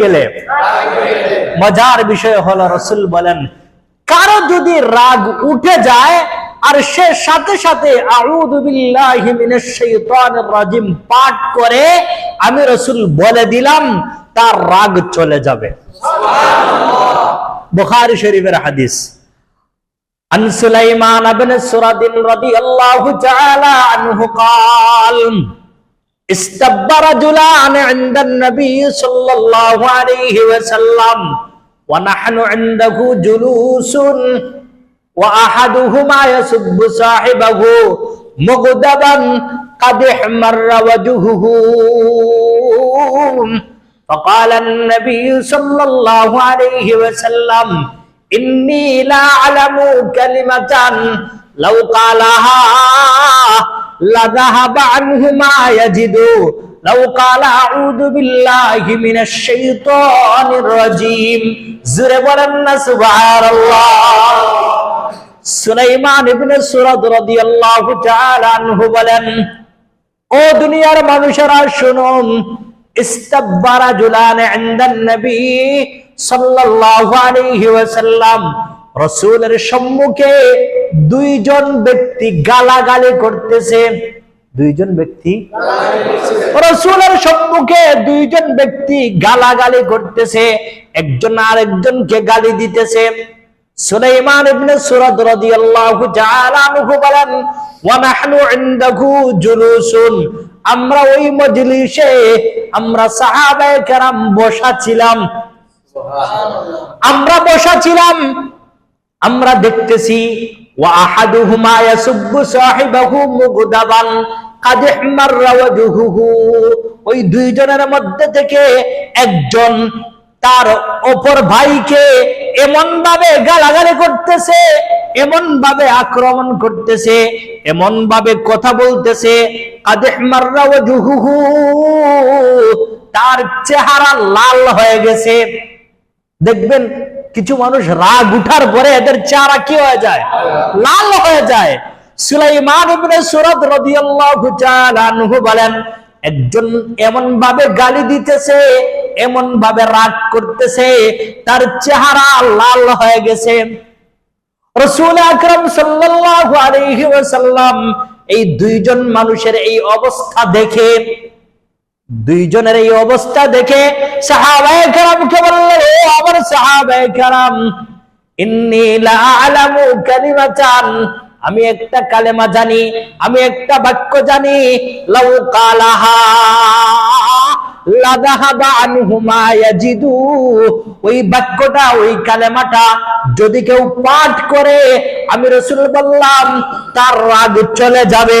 গেলে মজার বিষয় হলো রসুল বলেন কারো যদি রাগ উঠে যায় আর সে সাথে সাথে আউযু বিল্লাহি মিনাশ শাইতানির রাজিম পাঠ করে আমি রসুল বলে দিলাম তার রাগ চলে যাবে বুখারী শরীফের হাদিস عن سليمان بن سرد رضي الله تعالى عنه قال استب رجلان عند النبي صلى الله عليه وسلم. ونحن عنده جلوس وأحدهما يسب صاحبه مغضبا قد احمر وجهه. فقال النبي صلى الله عليه وسلم إني لا أعلم كلمة لو قالها لذهب عنه ما يجد لو قال أعوذ بالله من الشيطان الرجيم زر بلن سبحان الله সুলাইমান ইবনে সুরাদ রাদিয়াল্লাহু তাআলা আনহু বলেন ও দুনিয়ার মানুষেরা শুনুন ইস্তাব্বারা জুলান ইনদান নবী সাল্লাল্লাহু আলাইহি ওয়াসাল্লাম রাসূলের সম্মুখে দুইজন ব্যক্তি গালাগালি করতেছে। দুইজন ব্যক্তি? রসুলের সম্মুখে দুইজন ব্যক্তি গালাগালি করতেছে। একজন আরেকজনকে গালি দিতেছে। জুলুসুন। আমরা ওই মজলিসে আমরা আমরা বসা ছিলাম আমরা দেখতেছি ওই দুইজনের মধ্যে থেকে একজন তার অপর ভাইকে এমন ভাবে গালাগালি করতেছে এমন ভাবে আক্রমণ করতেছে এমন ভাবে কথা বলতেছে তার চেহারা লাল হয়ে গেছে। দেখবেন কিছু মানুষ রাগ উঠার পরে এদের চেহারা কি হয়ে যায়? লাল হয়ে যায়। সুলাইমান ইবনে রাদিয়াল্লাহু তাআলা আনহু বলেন, একজন এমন ভাবে গালি দিতেছে এমন ভাবে রাগ করতেছে, তার চেহারা লাল হয়ে গেছে। রসুল আকরাম সাল্লাল্লাহু আলাইহি ওয়াসাল্লাম এই দুইজন মানুষের এই অবস্থা দেখে দুইজনের এই অবস্থা দেখে সাহাবায়ে কেরামকে বললেন, ও আমি একটা কালেমা জানি, আমি একটা বাক্য জানি, লাউ কালাহা ওই বাক্যটা, ওই কালেমাটা যদি কেউ পাঠ করে, আমি রসুল বললাম, তার রাগ চলে যাবে।